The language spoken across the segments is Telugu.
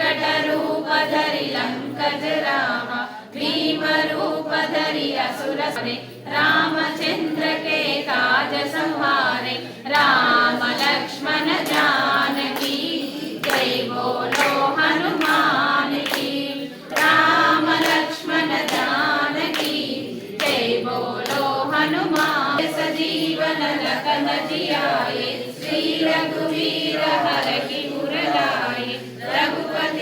వెంకటరూపధరి లంకజ రామ భీమరూపధరి అసుర రామచంద్రకే కాజ సంహారే రామ లక్ష్మణ జానకి జై బోలో హనుమానికి రామ లక్ష్మణ జానకి జై బోలో హనుమాన్ సజీవన లకన జియాయే శ్రీ రఘువీర హరకి మురళా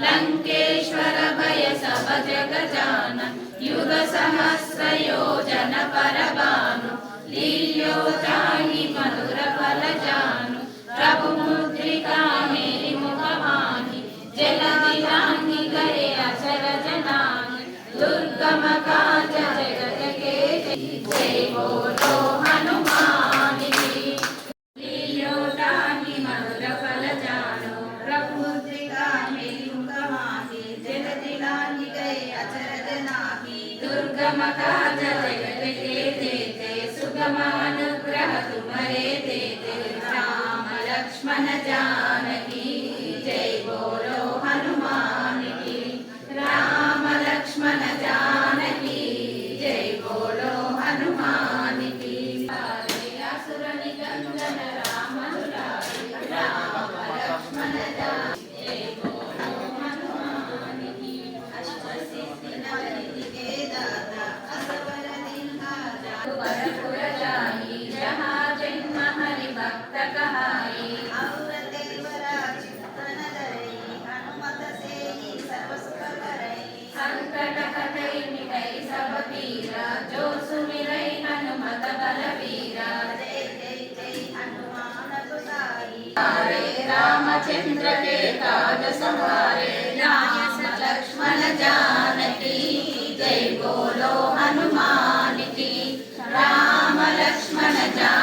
లంకేశ్వర భయ సభ జగజాన యుగ సహస్రయోజన పరమాను లీల్యోతాని మధుర ఫలజాను ప్రభు ముద్రికా మేరి ముఖమాని జల విలాన్ని గరే అచర జనాని దుర్గమ కాజ జగజ కే జై బోలో अनुग्रह तुम्हारे ते राम लक्ष्मण जानकी जय बोलो हनुमान की राम लक्ष्मण जानकी